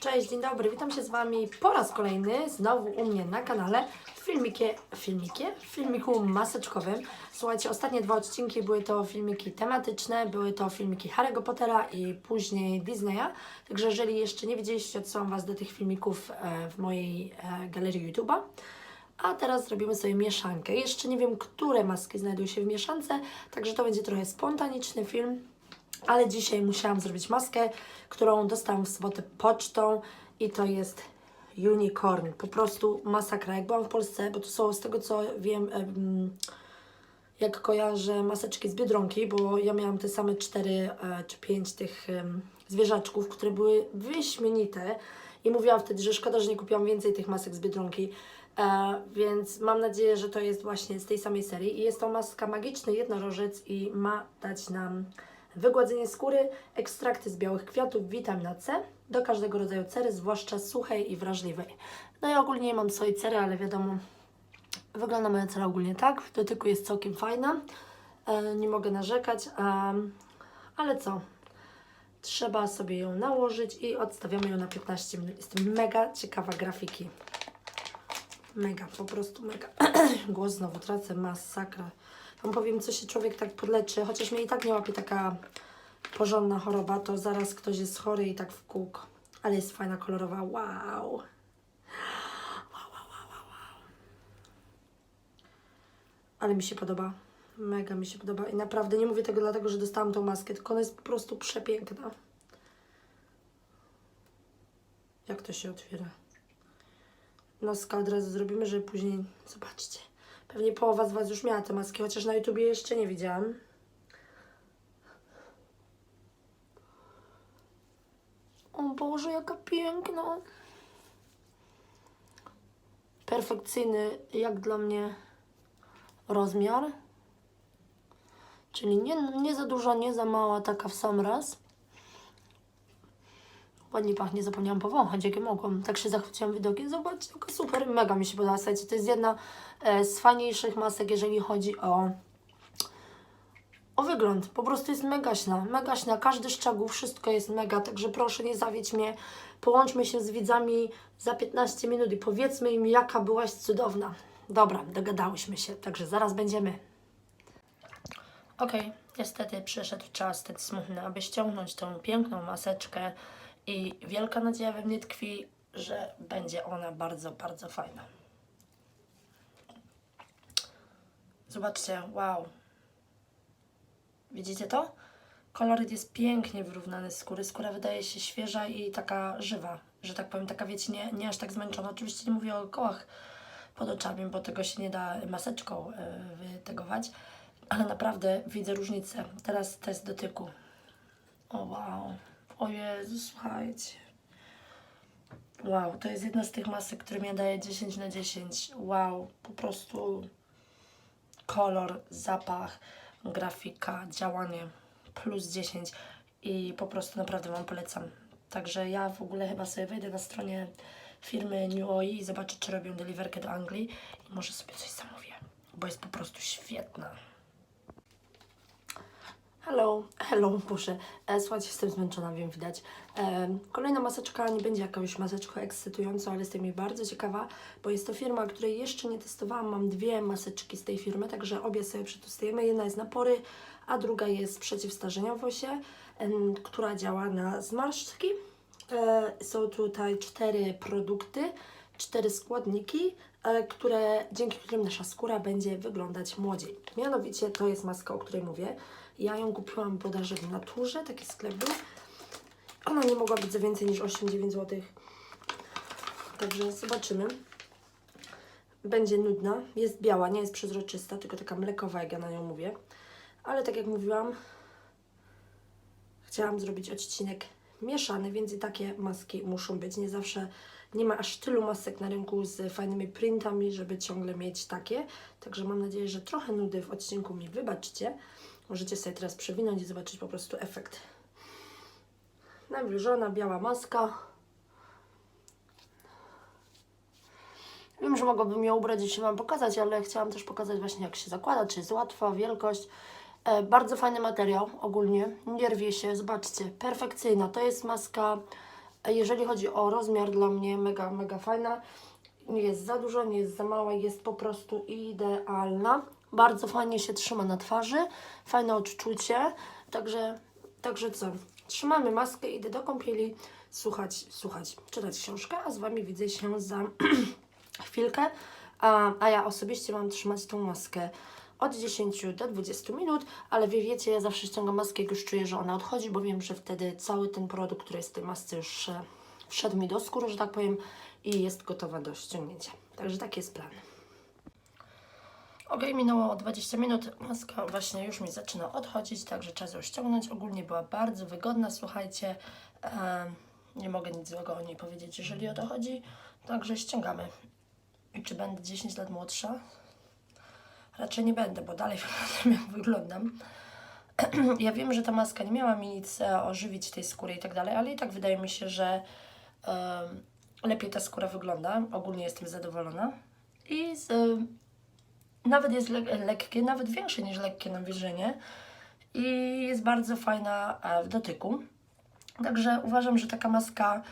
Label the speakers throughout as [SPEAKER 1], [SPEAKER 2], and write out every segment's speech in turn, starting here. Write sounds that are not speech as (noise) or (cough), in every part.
[SPEAKER 1] Cześć, dzień dobry, witam się z Wami po raz kolejny, znowu u mnie na kanale w filmikie, filmikie, filmiku maseczkowym. Słuchajcie, ostatnie dwa odcinki były to filmiki tematyczne, były to filmiki Harry'ego Pottera i później Disneya. Także jeżeli jeszcze nie widzieliście, odsyłam Was do tych filmików e, w mojej e, galerii YouTube'a. A teraz zrobimy sobie mieszankę. Jeszcze nie wiem, które maski znajdują się w mieszance, także to będzie trochę spontaniczny film. Ale dzisiaj musiałam zrobić maskę, którą dostałam w sobotę pocztą i to jest unicorn. Po prostu masakra. Jak byłam w Polsce, bo to są z tego co wiem, em, jak kojarzę maseczki z Biedronki, bo ja miałam te same cztery e, czy pięć tych zwierzaczków, które były wyśmienite i mówiłam wtedy, że szkoda, że nie kupiłam więcej tych masek z Biedronki. E, więc mam nadzieję, że to jest właśnie z tej samej serii. I jest to maska magiczny jednorożec i ma dać nam wygładzenie skóry, ekstrakty z białych kwiatów, witamina C do każdego rodzaju cery, zwłaszcza suchej i wrażliwej. No i ogólnie mam swojej cery, ale wiadomo, wygląda moja cera ogólnie tak. W dotyku jest całkiem fajna. E, nie mogę narzekać, ale co? Trzeba sobie ją nałożyć i odstawiamy ją na 15 minut. Jestem mega ciekawa grafiki. Mega, po prostu mega. (clears throat) Głos znowu tracę, masakra. Wam powiem, co się człowiek tak podleczy, chociaż mnie i tak nie łapie taka porządna choroba, to zaraz ktoś jest chory i tak w kółko. Ale jest fajna, kolorowa, wow. Wow, wow, wow, wow, wow. Ale mi się podoba. Mega mi się podoba. I naprawdę nie mówię tego dlatego, że dostałam tą maskę, tylko ona jest po prostu przepiękna. Jak to się otwiera? Noska od razu zrobimy, żeby później... Zobaczcie. Pewnie połowa z Was już miała te maski, chociaż na YouTubie jeszcze nie widziałam. O Boże, jaka piękna. Perfekcyjny, jak dla mnie, rozmiar. Czyli nie, nie za duża, nie za mała, taka w sam raz. Ładnie pachnie, zapomniałam powąchać, jakie mogłam. Tak się zachwyciłam widokiem. Zobaczcie, super, mega mi się podoba. Słuchajcie, to jest jedna e, z fajniejszych masek, jeżeli chodzi o, o wygląd. Po prostu jest megaśna, megaśna. Każdy szczegół, wszystko jest mega, także proszę nie zawiedź mnie. Połączmy się z widzami za 15 minut i powiedzmy im, jaka byłaś cudowna. Dobra, dogadałyśmy się, także zaraz będziemy. Okej, niestety przyszedł czas ten smutny, aby ściągnąć tą piękną maseczkę i wielka nadzieja we mnie tkwi, że będzie ona bardzo, bardzo fajna. Zobaczcie, wow. Widzicie to? Koloryt jest pięknie wyrównany skóry. Skóra wydaje się świeża i taka żywa, że tak powiem, taka wiecie, nie, nie aż tak zmęczona. Oczywiście nie mówię o kołach pod oczami, bo tego się nie da maseczką yy, wytegować, ale naprawdę widzę różnicę. Teraz test dotyku. O wow. O Jezu, słuchajcie. Wow, to jest jedna z tych masek, które mi daje 10 na 10. Wow, po prostu kolor, zapach, grafika, działanie plus 10 i po prostu naprawdę Wam polecam. Także ja w ogóle chyba sobie wejdę na stronie firmy New Oi i zobaczę, czy robią deliverkę do Anglii i może sobie coś zamówię, bo jest po prostu świetna. Hello, hello, Boże. E, słuchajcie, jestem zmęczona, wiem, widać. E, kolejna maseczka nie będzie jakąś maseczką ekscytującą, ale jestem jej bardzo ciekawa, bo jest to firma, której jeszcze nie testowałam. Mam dwie maseczki z tej firmy, także obie sobie przetestujemy. Jedna jest na pory, a druga jest przeciwstarzeniowo się, która działa na zmarszczki. E, są tutaj cztery produkty, cztery składniki, które, dzięki którym nasza skóra będzie wyglądać młodziej. Mianowicie to jest maska, o której mówię. Ja ją kupiłam bodajże w naturze, taki sklep był. Ona nie mogła być za więcej niż 8-9 zł. Także zobaczymy. Będzie nudna. Jest biała, nie jest przezroczysta, tylko taka mlekowa, jak ja na nią mówię. Ale tak jak mówiłam, chciałam zrobić odcinek mieszany, więc i takie maski muszą być. Nie zawsze nie ma aż tylu masek na rynku z fajnymi printami, żeby ciągle mieć takie. Także mam nadzieję, że trochę nudy w odcinku mi wybaczcie. Możecie sobie teraz przewinąć i zobaczyć po prostu efekt. Nawilżona, biała maska. Wiem, że mogłabym ją ubrać i się Wam pokazać, ale chciałam też pokazać właśnie jak się zakłada, czy jest łatwa, wielkość. E, bardzo fajny materiał ogólnie, nie rwie się, zobaczcie, perfekcyjna. To jest maska Jeżeli chodzi o rozmiar, dla mnie mega, mega fajna. Nie jest za dużo, nie jest za mała, jest po prostu idealna. Bardzo fajnie się trzyma na twarzy, fajne odczucie. Także, także co? Trzymamy maskę, idę do kąpieli, słuchać, słuchać, czytać książkę, a z Wami widzę się za (clears throat) chwilkę. A, a ja osobiście mam trzymać tą maskę od 10 do 20 minut, ale wiecie, ja zawsze ściągam maskę, jak już czuję, że ona odchodzi, bo wiem, że wtedy cały ten produkt, który jest w tej masce już e, wszedł mi do skóry, że tak powiem, i jest gotowa do ściągnięcia. Także taki jest plan. Ok, minęło 20 minut, maska właśnie już mi zaczyna odchodzić, także czas ją ściągnąć. Ogólnie była bardzo wygodna, słuchajcie, e, nie mogę nic złego o niej powiedzieć, jeżeli o to chodzi, także ściągamy. I czy będę 10 lat młodsza? Raczej nie będę, bo dalej (laughs) wyglądam jak wyglądam. (clears throat) ja wiem, że ta maska nie miała mi nic e, ożywić tej skóry i tak dalej, ale i tak wydaje mi się, że lepiej ta skóra wygląda. Ogólnie jestem zadowolona. I z, em, nawet jest le lekkie, nawet większe niż lekkie nawilżenie. I jest bardzo fajna e, w dotyku. Także uważam, że taka maska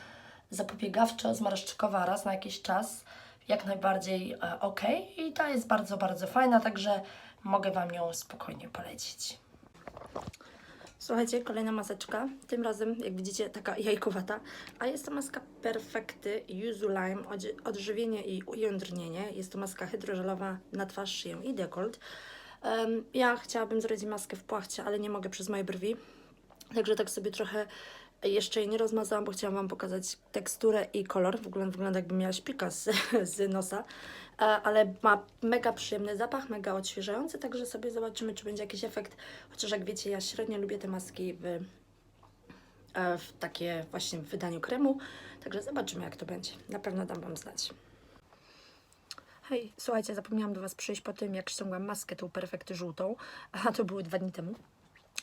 [SPEAKER 1] zapobiegawczo-zmarszczkowa raz na jakiś czas jak najbardziej e, ok. I ta jest bardzo, bardzo fajna, także mogę Wam ją spokojnie polecić. Słuchajcie, kolejna maseczka. Tym razem, jak widzicie, taka jajkowata. A jest to maska Perfekty Yuzu Lime Odżywienie i ujędrnienie. Jest to maska hydrożelowa na twarz, szyję i dekolt. Em, ja chciałabym zrobić maskę w płachcie, ale nie mogę przez moje brwi. Także tak sobie trochę jeszcze jej nie rozmazałam, bo chciałam Wam pokazać teksturę i kolor. W ogóle wygląda jakby miała śpika z, (laughs) z nosa. E, Ale ma mega przyjemny zapach, mega odświeżający, także sobie zobaczymy, czy będzie jakiś efekt. Chociaż jak wiecie, ja średnio lubię te maski w, e, w takie właśnie wydaniu kremu. Także zobaczymy, jak to będzie. Na pewno dam Wam znać. Hej, słuchajcie, zapomniałam do Was przyjść po tym, jak ściągłam maskę tą perfekty żółtą, a to były dwa dni temu.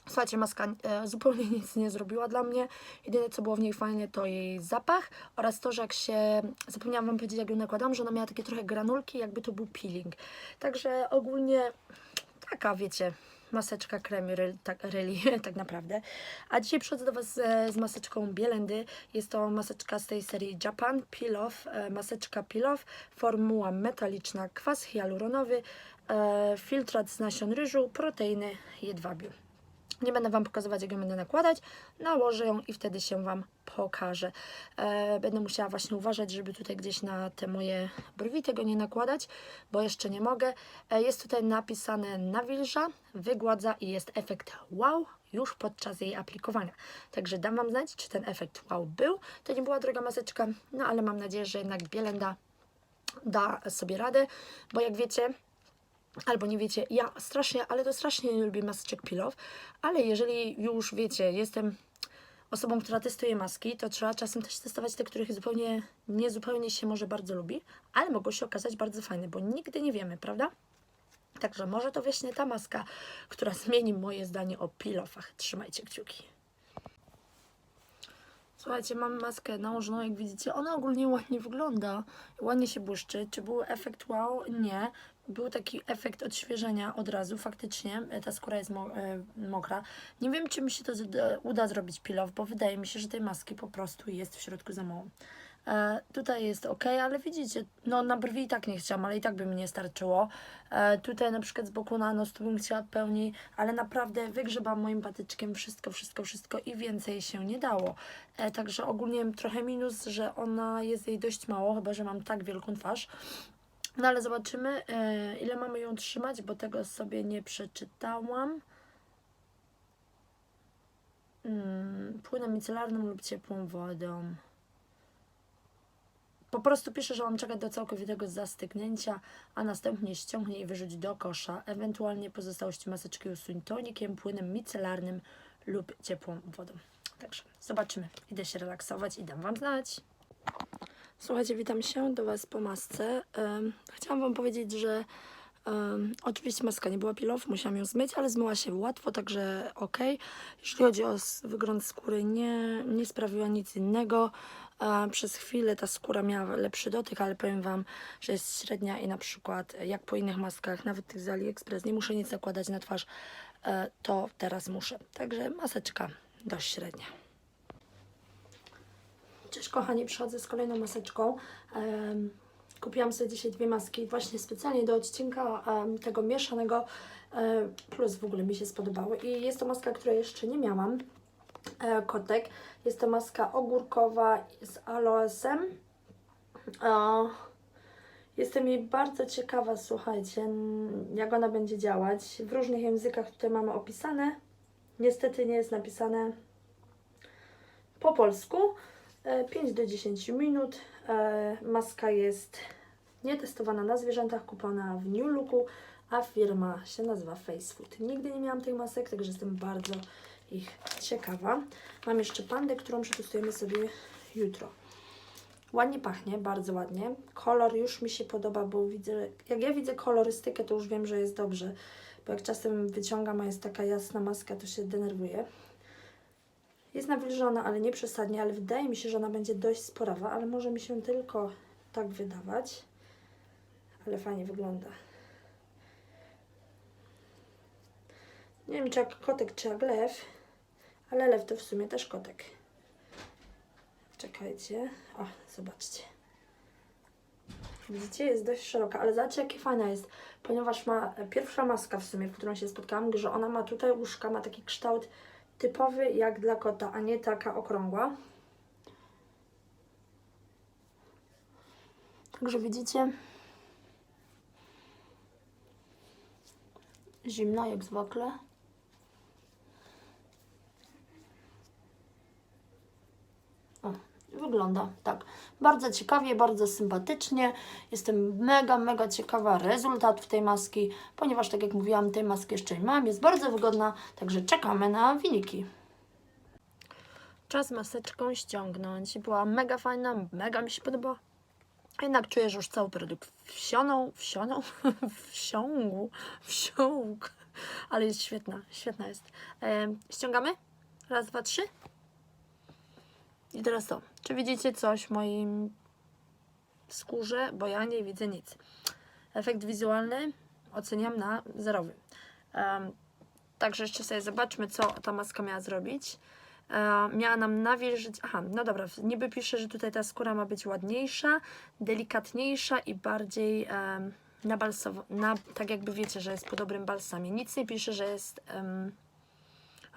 [SPEAKER 1] Słuchajcie, maska e, zupełnie (laughs) nic nie zrobiła dla mnie. Jedyne, co było w niej fajne, to jej zapach oraz to, że jak się... Zapomniałam Wam powiedzieć, jak ją nakładam, że ona miała takie trochę granulki, jakby to był peeling. Także ogólnie taka, wiecie, maseczka kremy ryl, tak, (laughs) tak naprawdę. A dzisiaj przychodzę do Was z, z maseczką Bielendy. Jest to maseczka z tej serii Japan Peel Off, e, maseczka Peel Off, formuła metaliczna, kwas hialuronowy, e, filtrat z nasion ryżu, proteiny jedwabiu. Nie będę Wam pokazywać, jak ją będę nakładać. Nałożę ją i wtedy się Wam pokażę. E, będę musiała właśnie uważać, żeby tutaj gdzieś na te moje brwi tego nie nakładać, bo jeszcze nie mogę. E, jest tutaj napisane nawilża, wygładza i jest efekt wow już podczas jej aplikowania. Także dam Wam znać, czy ten efekt wow był. To nie była droga maseczka, no ale mam nadzieję, że jednak Bielenda da sobie radę, bo jak wiecie, albo nie wiecie, ja strasznie, ale to strasznie nie lubię maseczek pilow, ale jeżeli już wiecie, jestem osobą, która testuje maski, to trzeba czasem też testować te, których zupełnie, nie zupełnie się może bardzo lubi, ale mogą się okazać bardzo fajne, bo nigdy nie wiemy, prawda? Także może to właśnie ta maska, która zmieni moje zdanie o pilofach. Trzymajcie kciuki. Słuchajcie, mam maskę nałożoną, jak widzicie. Ona ogólnie ładnie wygląda, ładnie się błyszczy. Czy był efekt wow? Nie. Był taki efekt odświeżenia od razu, faktycznie. e, Ta skóra jest e, mokra. Nie wiem, czy mi się to zda- uda zrobić peel off, bo wydaje mi się, że tej maski po prostu jest w środku za mało. E, tutaj jest ok, ale widzicie, no na brwi i tak nie chciałam, ale i tak by mi nie starczyło. E, tutaj na przykład z boku na nos tu bym chciała pełniej, ale naprawdę wygrzebam moim patyczkiem wszystko, wszystko, wszystko i więcej się nie dało. E, także ogólnie trochę minus, że ona jest jej dość mało, chyba że mam tak wielką twarz. No ale zobaczymy, e, ile mamy ją trzymać, bo tego sobie nie przeczytałam. Mm, płynem micelarnym lub ciepłą wodą. Po prostu pisze, że mam czekać do całkowitego zastygnięcia, a następnie ściągnij i wyrzuć do kosza. Ewentualnie pozostałości maseczki usuń tonikiem, płynem micelarnym lub ciepłą wodą. Także zobaczymy. Idę się relaksować i dam Wam znać. Słuchajcie, witam się do Was po masce. Em, chciałam Wam powiedzieć, że em, oczywiście maska nie była pilow, musiałam ją zmyć, ale zmyła się łatwo, także ok. Jeśli chodzi o wygląd skóry, nie, nie sprawiła nic innego. Przez chwilę ta skóra miała lepszy dotyk, ale powiem Wam, że jest średnia i na przykład jak po innych maskach, nawet tych z AliExpress, nie muszę nic nakładać na twarz, e, to teraz muszę. Także maseczka dość średnia. Cześć kochani, przychodzę z kolejną maseczką. Kupiłam sobie dzisiaj dwie maski właśnie specjalnie do odcinka tego mieszanego, e, plus w ogóle mi się spodobały. I jest to maska, której jeszcze nie miałam, e, kotek. Jest to maska ogórkowa z aloesem. Jestem jej bardzo ciekawa, słuchajcie, jak ona będzie działać. W różnych językach tutaj mamy opisane. Niestety nie jest napisane po polsku. E, 5 do 10 minut. E, Maska jest nietestowana na zwierzętach, kupiona w New Looku, a firma się nazywa Facefood. Nigdy nie miałam tych masek, także jestem bardzo ich ciekawa. Mam jeszcze pandę, którą przetestujemy sobie jutro. Ładnie pachnie, bardzo ładnie. Kolor już mi się podoba, bo widzę, jak ja widzę kolorystykę, to już wiem, że jest dobrze. Bo jak czasem wyciągam, a jest taka jasna maska, to się denerwuję. Jest nawilżona, ale nie przesadnie, ale wydaje mi się, że ona będzie dość sporawa, ale może mi się tylko tak wydawać. Ale fajnie wygląda. Nie wiem, czy jak kotek, czy jak lew, ale lew to w sumie też kotek. Czekajcie. O, zobaczcie. Widzicie, jest dość szeroka, ale zobaczcie, jakie fajna jest, ponieważ ma pierwsza maska w sumie, w którą się spotkałam, że ona ma tutaj łóżka, ma taki kształt typowy jak dla kota, a nie taka okrągła. Także widzicie, zimna jak zwykle. O, wygląda tak. Bardzo ciekawie, bardzo sympatycznie. Jestem mega, mega ciekawa rezultatów tej maski, ponieważ tak jak mówiłam, tej maski jeszcze nie mam. Jest bardzo wygodna, także czekamy na wyniki. Czas maseczką ściągnąć. Była mega fajna, mega mi się podobała. Jednak czuję, że już cały produkt wsionął, wsionął, (laughs) wsiągł, wsiągł, ale jest świetna, świetna jest. E, ściągamy? Raz, dwa, trzy. I teraz to. Czy widzicie coś w moim skórze? Bo ja nie widzę nic. Efekt wizualny oceniam na zerowy. Em, także jeszcze sobie zobaczmy, co ta maska miała zrobić. E, miała nam nawilżyć. Aha, no dobra, niby pisze, że tutaj ta skóra ma być ładniejsza, delikatniejsza i bardziej um, nabalsowa- na, tak jakby wiecie, że jest po dobrym balsamie. Nic nie pisze, że jest em,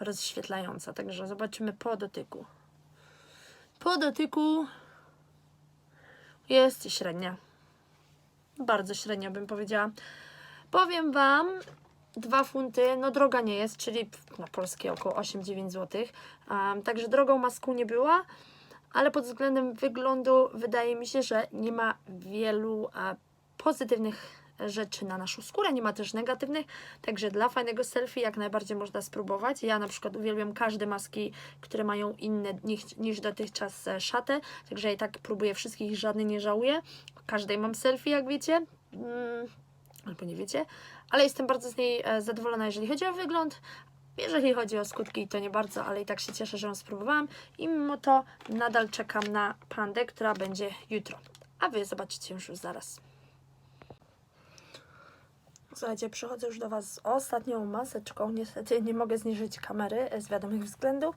[SPEAKER 1] rozświetlająca, także zobaczymy po dotyku. Po dotyku jest średnia. Bardzo średnio bym powiedziała. Powiem Wam, 2 funty, no droga nie jest, czyli na polskie około 8-9 zł. Um, także drogą masku nie była, ale pod względem wyglądu wydaje mi się, że nie ma wielu e, pozytywnych rzeczy na naszą skórę, nie ma też negatywnych, także dla fajnego selfie jak najbardziej można spróbować. Ja na przykład uwielbiam każde maski, które mają inne niż, niż dotychczas e, szatę, także i tak próbuję wszystkich, żadnej nie żałuję. Każdej mam selfie, jak wiecie. Mm, albo nie wiecie, ale jestem bardzo z niej e, zadowolona, jeżeli chodzi o wygląd. Jeżeli chodzi o skutki, to nie bardzo, ale i tak się cieszę, że ją spróbowałam. I mimo to nadal czekam na pandę, która będzie jutro. A Wy zobaczycie już zaraz. Słuchajcie, przychodzę już do Was z ostatnią maseczką. Niestety nie mogę zniżyć kamery e, z wiadomych względów.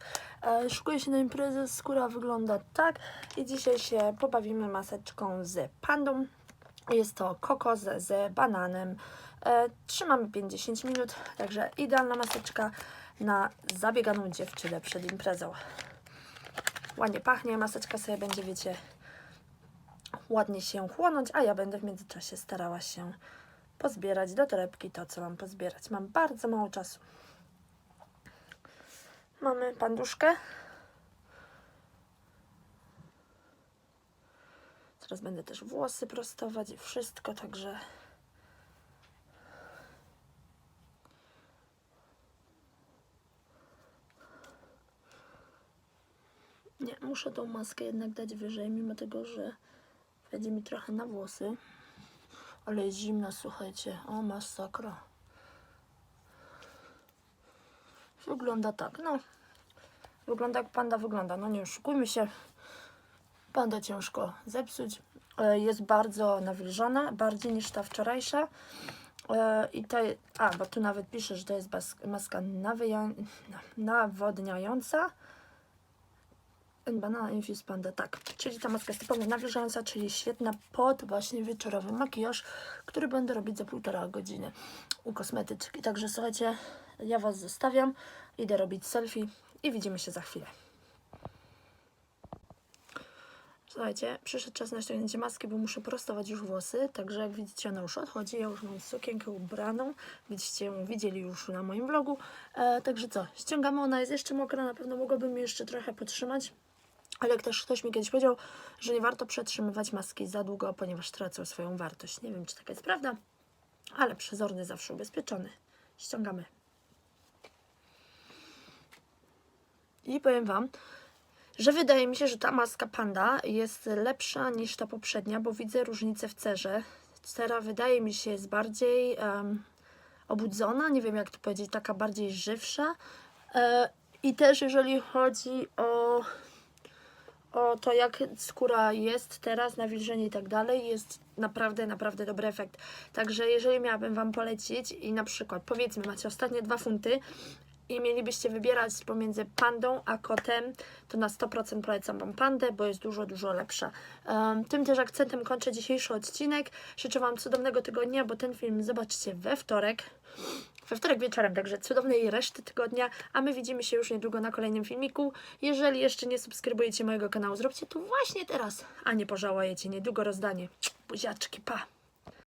[SPEAKER 1] E, się na imprezę, skóra wygląda tak. I dzisiaj się pobawimy maseczką z pandą. Jest to kokos z bananem. E, trzymamy 50 minut, także idealna maseczka na zabieganą dziewczynę przed imprezą. Ładnie pachnie, maseczka sobie będzie, wiecie, ładnie się chłonąć, a ja będę w międzyczasie starała się pozbierać do torebki to, co mam pozbierać. Mam bardzo mało czasu. Mamy panduszkę. Teraz będę też włosy prostować i wszystko, także... Nie, muszę tą maskę jednak dać wyżej, mimo tego, że wejdzie mi trochę na włosy. Ale zimno, słuchajcie. O, masakra. Wygląda tak, no. Wygląda jak panda wygląda. No nie oszukujmy się. Panda ciężko zepsuć. E, Jest bardzo nawilżona, bardziej niż ta wczorajsza. E, I to, a, bo tu nawet pisze, że to jest maska nawodniająca. And Banana Infused Panda, tak. Czyli ta maska jest typowo nawilżająca, czyli świetna pod właśnie wieczorowy makijaż, który będę robić za półtora godziny u kosmetyczki. Także słuchajcie, ja Was zostawiam, idę robić selfie i widzimy się za chwilę. Słuchajcie, przyszedł czas na ściągnięcie maski, bo muszę prostować już włosy, także jak widzicie ona już odchodzi, ja już mam sukienkę ubraną, widzicie ją widzieli już na moim vlogu, e, także co, ściągamy, ona jest jeszcze mokra, na pewno mogłabym jeszcze trochę potrzymać, ale jak też ktoś mi kiedyś powiedział, że nie warto przetrzymywać maski za długo, ponieważ tracą swoją wartość. Nie wiem, czy taka jest prawda, ale przezorny zawsze ubezpieczony. Ściągamy. I powiem Wam, że wydaje mi się, że ta maska Panda jest lepsza niż ta poprzednia, bo widzę różnicę w cerze. Cera wydaje mi się jest bardziej em, obudzona, nie wiem jak to powiedzieć, taka bardziej żywsza. E, I też jeżeli chodzi o, o to, jak skóra jest teraz, nawilżenie i tak dalej, jest naprawdę, naprawdę dobry efekt. Także jeżeli miałabym Wam polecić i na przykład, powiedzmy, macie ostatnie dwa funty, i mielibyście wybierać pomiędzy pandą a kotem, to na 100% polecam Wam pandę, bo jest dużo, dużo lepsza. Um, tym też akcentem kończę dzisiejszy odcinek. Życzę Wam cudownego tygodnia, bo ten film zobaczycie we wtorek. We wtorek wieczorem, także cudownej reszty tygodnia, a my widzimy się już niedługo na kolejnym filmiku. Jeżeli jeszcze nie subskrybujecie mojego kanału, zróbcie to właśnie teraz, a nie pożałujecie. Niedługo rozdanie. Buziaczki, pa!